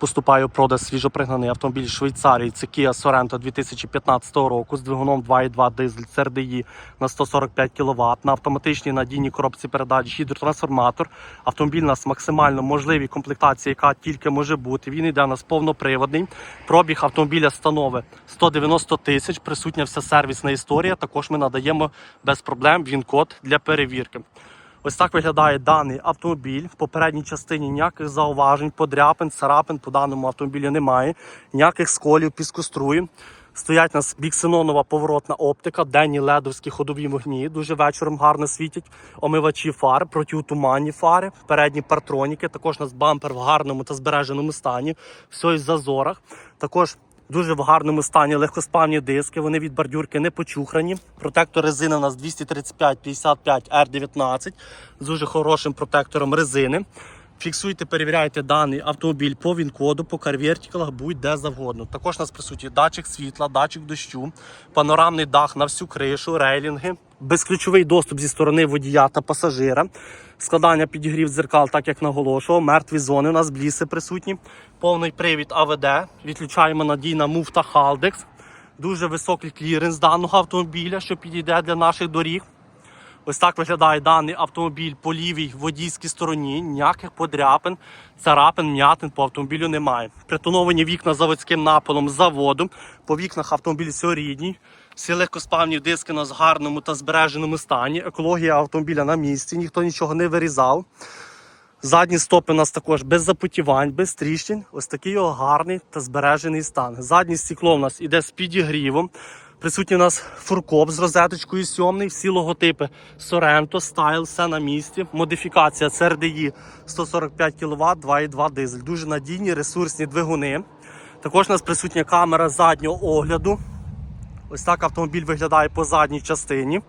поступає в продаж свіжопригнаний автомобіль Швейцарії. Це Kia Sorento 2015 року з двигуном 2.2 дизель CRDI на 145 кВт, на автоматичній надійній коробці передач гідротрансформатор. Автомобіль у нас максимально можливій комплектації, яка тільки може бути. Він йде у нас повноприводний. Пробіг автомобіля становить 190 тисяч. Присутня вся сервісна історія. Також ми надаємо без проблем він-код для перевірки. Ось так виглядає даний автомобіль. В попередній частині ніяких зауважень, подряпин, царапин по даному автомобілю немає, ніяких сколів, піскоструїв. Стоять нас біксенонова поворотна оптика, денні ледовські ходові вогні. Дуже вечором гарно світять. Омивачі фар, протиутуманні фари, передні партроніки. Також у нас бампер в гарному та збереженому стані. Все із зазорах. Також Дуже в гарному стані легкоспавні диски, вони від бордюрки не почухрані. Протектор резини у нас 235-55 R19 з дуже хорошим протектором резини. Фіксуйте, перевіряйте даний автомобіль по він-коду, по карвертикалах, будь-де завгодно. Також у нас присутній датчик світла, датчик дощу, панорамний дах на всю кришу, рейлінги, безключовий доступ зі сторони водія та пасажира, складання підігрів дзеркал, так як наголошував, мертві зони у нас бліси присутні, повний привід АВД, відключаємо надійна муфта Haldex, дуже високий кліренс даного автомобіля, що підійде для наших доріг. Ось так виглядає даний автомобіль по лівій водійській стороні. Ніяких подряпин, царапин, м'ятин по автомобілю немає. Притоновані вікна заводським напилом заводу. По вікнах автомобіль рідній. Всі легкоспавні диски в гарному та збереженому стані. Екологія автомобіля на місці, ніхто нічого не вирізав. Задні стопи у нас також без запотівань, без тріщин. Ось такий його гарний та збережений стан. Заднє стекло у нас іде з підігрівом. Присутній у нас фуркоп з розеточкою сьомний, всі логотипи Sorento, Style, все на місці. Модифікація CRDI 145 кВт, 2.2 дизель. Дуже надійні ресурсні двигуни. Також у нас присутня камера заднього огляду. Ось так автомобіль виглядає по задній частині.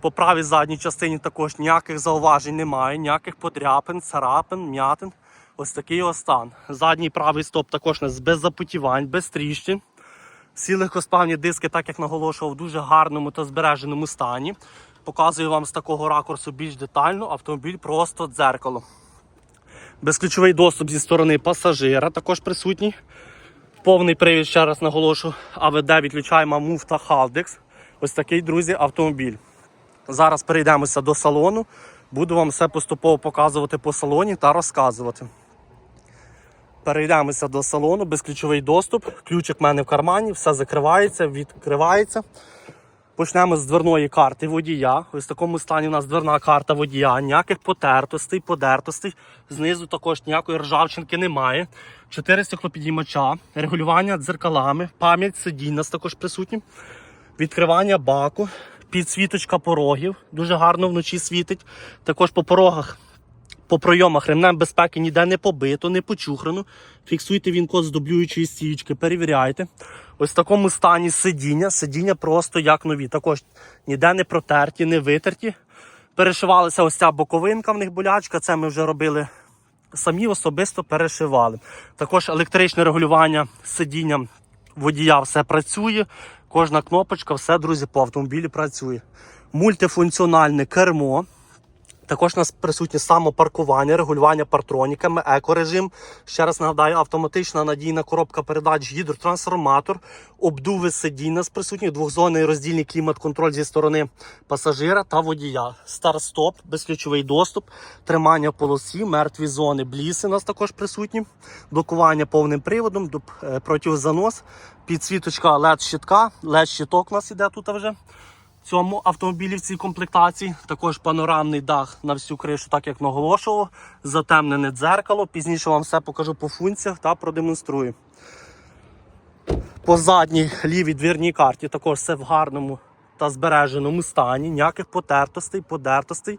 По правій задній частині також ніяких зауважень немає, ніяких подряпин, царапин, м'ятин. Ось такий його стан. Задній правий стоп також без запотівань, без тріщин. Всі легкоспавні диски, так як наголошував, в дуже гарному та збереженому стані. Показую вам з такого ракурсу більш детально. Автомобіль просто дзеркало. Безключовий доступ зі сторони пасажира також присутній. Повний привід, ще раз наголошу, АВД відключаємо муфта Халдекс. Ось такий, друзі, автомобіль. Зараз перейдемося до салону. Буду вам все поступово показувати по салоні та розказувати. Перейдемося до салону, безключовий доступ. Ключик в мене в кармані, все закривається, відкривається. Почнемо з дверної карти водія. Ось в такому стані у нас дверна карта водія. Ніяких потертостей, подертостей. Знизу також ніякої ржавчинки немає. Чотири стеклопідіймача, регулювання дзеркалами, пам'ять сидінь у нас також присутні. Відкривання баку, підсвіточка порогів. Дуже гарно вночі світить. Також по порогах по пройомах ремнем безпеки ніде не побито, не почухрано. Фіксуйте він код з дублюючої стічки, перевіряйте. Ось в такому стані сидіння. Сидіння просто як нові. Також ніде не протерті, не витерті. Перешивалася ось ця боковинка в них болячка. Це ми вже робили самі особисто перешивали. Також електричне регулювання сидіння водія все працює. Кожна кнопочка, все, друзі, по автомобілі працює. Мультифункціональне кермо. Також у нас присутнє самопаркування, регулювання партроніками, екорежим. Ще раз нагадаю, автоматична надійна коробка передач, гідротрансформатор, обдуви сидінь у нас присутні, двохзонний роздільний клімат-контроль зі сторони пасажира та водія. Старт-стоп, безключовий доступ, тримання полосі, мертві зони, бліси у нас також присутні, блокування повним приводом, е, протизанос, підсвіточка LED-щитка, LED-щиток у нас іде тут вже цьому автомобілі в цій комплектації. Також панорамний дах на всю кришу, так як наголошував. Затемнене дзеркало. Пізніше вам все покажу по функціях та продемонструю. По задній лівій двірній карті також все в гарному та збереженому стані. Ніяких потертостей, подертостей.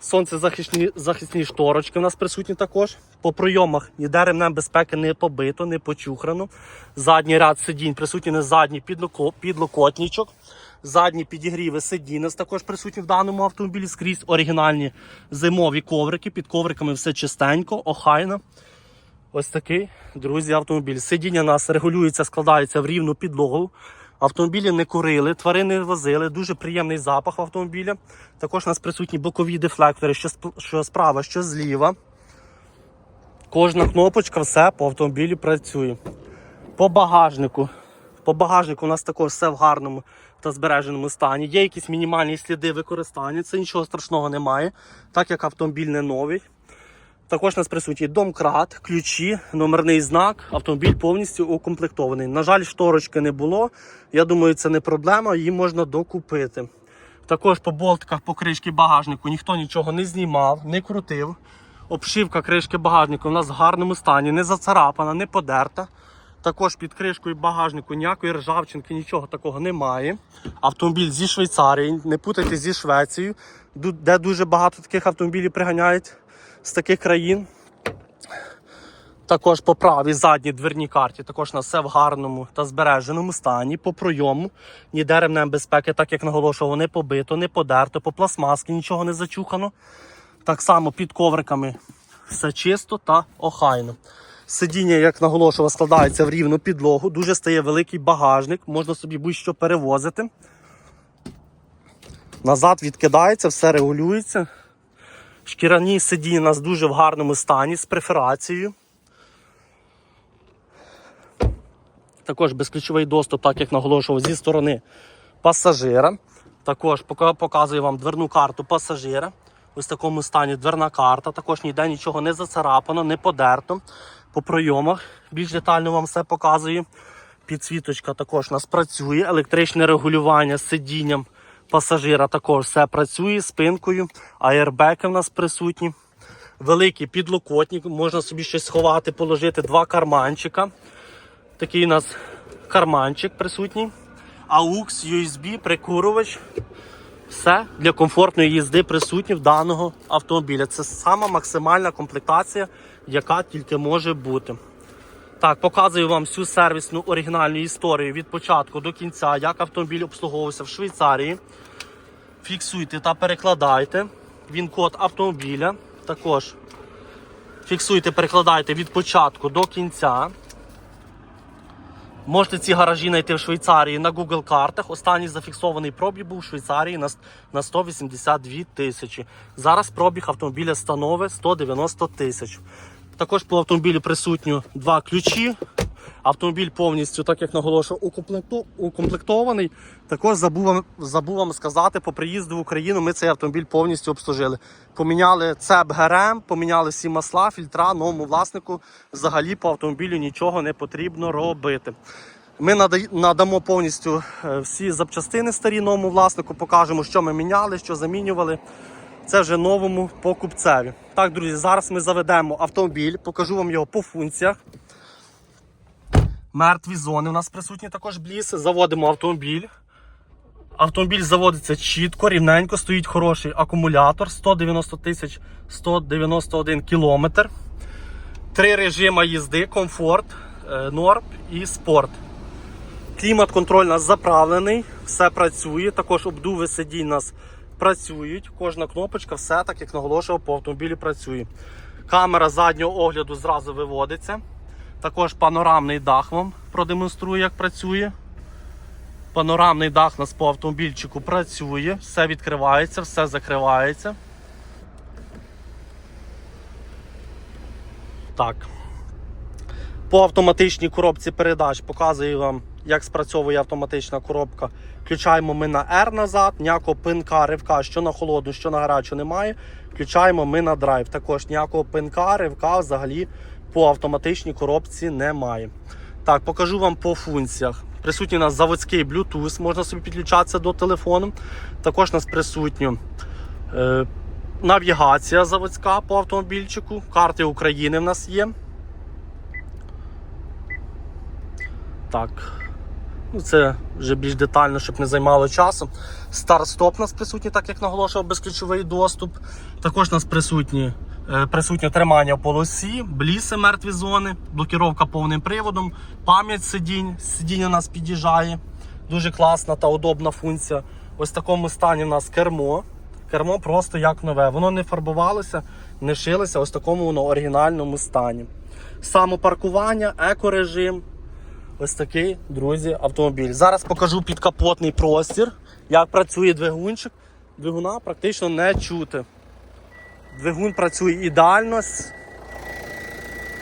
Сонцезахисні захисні шторочки у нас присутні також. По пройомах ніде ремнем безпеки не побито, не почухрано. Задній ряд сидінь присутній на задній підлоко- підлокотничок. Задні підігріви нас також присутні в даному автомобілі скрізь оригінальні зимові коврики. Під ковриками все чистенько, охайно. Ось такий, друзі, автомобіль. Сидіння у нас регулюється, складається в рівну підлогу. Автомобілі не курили, тварини возили, дуже приємний запах автомобіля. Також у нас присутні бокові дефлектори, що, що справа, що зліва. Кожна кнопочка, все по автомобілі працює. По багажнику. По багажнику у нас також все в гарному та збереженому стані. Є якісь мінімальні сліди використання, це нічого страшного немає, так як автомобіль не новий. Також у нас присутній домкрат, ключі, номерний знак. Автомобіль повністю укомплектований. На жаль, шторочки не було. Я думаю, це не проблема, її можна докупити. Також по болтиках по кришці багажнику ніхто нічого не знімав, не крутив. Обшивка кришки багажнику у нас в гарному стані, не зацарапана, не подерта. Також під кришкою багажнику ніякої ржавчинки, нічого такого немає. Автомобіль зі Швейцарії, не путайте зі Швецією, де дуже багато таких автомобілів приганяють з таких країн. Також по правій задній дверній карті, також у все в гарному та збереженому стані, по пройому, ніде ремнем безпеки, так як наголошував, не побито, не подерто, по пластмаски нічого не зачухано. Так само під ковриками все чисто та охайно. Сидіння, як наголошував, складається в рівну підлогу, дуже стає великий багажник, можна собі будь-що перевозити. Назад відкидається, все регулюється. Шкіряні сидіння у нас дуже в гарному стані з преферацією. Також безключовий доступ, так як наголошував, зі сторони пасажира. Також показую вам дверну карту пасажира. Ось в такому стані дверна карта. Також ніде нічого не зацарапано, не подерто. По пройомах більш детально вам все показую. Підсвіточка також у нас працює. Електричне регулювання з сидінням пасажира також все працює, спинкою. Аербеки в нас присутні. Великий підлокотник, можна собі щось сховати, положити два карманчика. Такий у нас карманчик присутній. AUX, USB, прикурювач. Все для комфортної їзди присутні в даного автомобіля. Це сама максимальна комплектація, яка тільки може бути. Так, показую вам всю сервісну оригінальну історію від початку до кінця, як автомобіль обслуговувався в Швейцарії. Фіксуйте та перекладайте. Він код автомобіля. Також фіксуйте, перекладайте від початку до кінця. Можете ці гаражі знайти в Швейцарії на Google картах. Останній зафіксований пробіг був в Швейцарії на, на 182 тисячі. Зараз пробіг автомобіля становить 190 тисяч. Також по автомобілю присутні два ключі. Автомобіль повністю, так як наголошую, укомплектований. Також забув вам, забув вам сказати, по приїзду в Україну ми цей автомобіль повністю обслужили. Поміняли цеп ГРМ, поміняли всі масла, фільтра, новому власнику. Взагалі по автомобілю нічого не потрібно робити. Ми надамо повністю е, всі запчастини старі новому власнику, покажемо, що ми міняли, що замінювали. Це вже новому покупцеві. Так, друзі, зараз ми заведемо автомобіль, покажу вам його по функціях. Мертві зони у нас присутні також бліси. Заводимо автомобіль. Автомобіль заводиться чітко, рівненько, стоїть хороший акумулятор 190 тисяч 191 кілометр. Три режими їзди: комфорт, е, норм і спорт. Клімат-контроль у нас заправлений, все працює. Також обдуви сидінь у нас працюють. Кожна кнопочка, все так як наголошував, по автомобілі працює. Камера заднього огляду зразу виводиться. Також панорамний дах вам продемонструю, як працює. Панорамний дах нас по автомобільчику працює, все відкривається, все закривається. Так. По автоматичній коробці передач показую вам, як спрацьовує автоматична коробка. Включаємо ми на R назад, ніякого пинка, ривка, що на холодну, що на гарячу немає. Включаємо ми на драйв. Також ніякого пинка, ривка взагалі по автоматичній коробці немає. Так, покажу вам по функціях. Присутній у нас заводський Bluetooth, можна собі підключатися до телефону. Також у нас присутньо е, навігація заводська по автомобільчику. Карти України в нас є. Так. Ну, це вже більш детально, щоб не займало часу. Старт-стоп у нас присутній, так як наголошував, безключовий доступ. Також нас присутні, е, присутнє тримання в полосі, бліси мертві зони, блокіровка повним приводом, пам'ять сидінь. Сидіння нас під'їжджає. Дуже класна та удобна функція. Ось в такому стані у нас кермо. Кермо просто як нове. Воно не фарбувалося, не шилося, ось в такому воно оригінальному стані. Самопаркування, екорежим. Ось такий, друзі, автомобіль. Зараз покажу підкапотний простір, як працює двигунчик. Двигуна практично не чути. Двигун працює ідеально.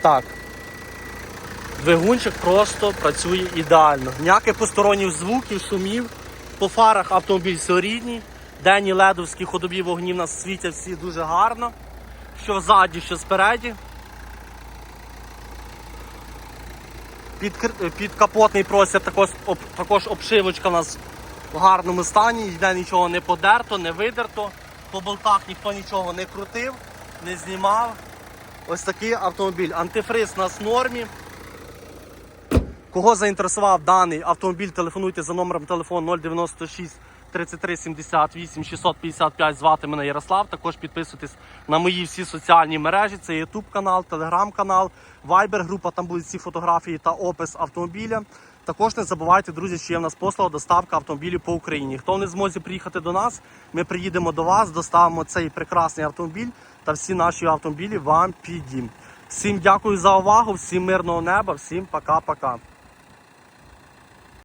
Так. Двигунчик просто працює ідеально. Ніяких посторонніх звуків, шумів. По фарах автомобіль все рідній. Денні ледовські ходові вогні в нас світять всі дуже гарно. Що ззаді, що спереді. Під, кр- підкапотний простір також, об, також обшивочка у нас в гарному стані, ніде нічого не подерто, не видерто. По болтах ніхто нічого не крутив, не знімав. Ось такий автомобіль. Антифриз у нас в нормі. Кого заінтересував даний автомобіль, телефонуйте за номером телефону 096 33 78 655. Звати мене Ярослав. Також підписуйтесь на мої всі соціальні мережі. Це YouTube канал, Telegram канал, Viber група. Там будуть всі фотографії та опис автомобіля. Також не забувайте, друзі, що є в нас послуга доставка автомобілів по Україні. Хто не зможе приїхати до нас, ми приїдемо до вас, доставимо цей прекрасний автомобіль та всі наші автомобілі вам під дім. Всім дякую за увагу, всім мирного неба, всім пока-пока.